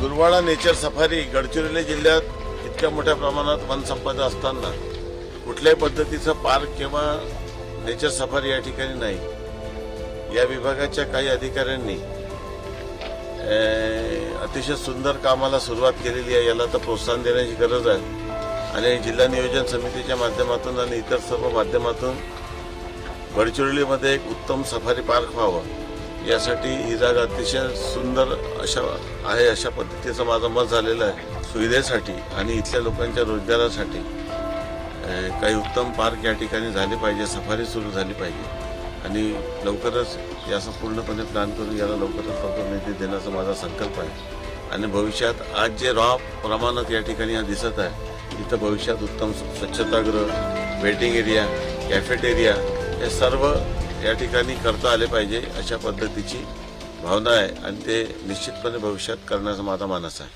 दुर्वाडा nature safari Gadchiroli जिल्ह्यात इतक्या मोठ्या प्रमाणात वनसंपदा असताना कुठल्याही पद्धतीचं पार्क किंवा नेचर सफारी या ठिकाणी नाही. या विभागाच्या काही अधिकाऱ्यांनी अतिशय सुंदर कामाला सुरुवात केलेली आहे. याला तर प्रोत्साहन देण्याची गरज आहे. आणि जिल्हा नियोजन समितीच्या माध्यमातून आणि इतर सर्व माध्यमातून गडचिरोलीमध्ये एक उत्तम सफारी पार्क व्हावं. यासाठी ही जागा अतिशय सुंदर अशा आहे अशा पद्धतीचं माझं मत झालेलं आहे. सुविधेसाठी आणि इथल्या लोकांच्या रोजगारासाठी काही उत्तम पार्क या ठिकाणी झाले पाहिजे सफारी सुरू झाली पाहिजे. आणि लवकरच याचा पूर्णपणे प्लॅन करून याला लवकरच लवकर निधी देण्याचा माझा संकल्प आहे. आणि भविष्यात आज जे रॉ प्रमाणात या ठिकाणी हा दिसत आहे इथं भविष्यात उत्तम स्वच्छतागृह वेटिंग एरिया कॅफेटेरिया हे सर्व या ठिकाणी करता आले पाहिजे अशा पद्धतीची भावना आहे आणि ते निश्चितपणे भविष्यात करण्याचा माझा मानस आहे.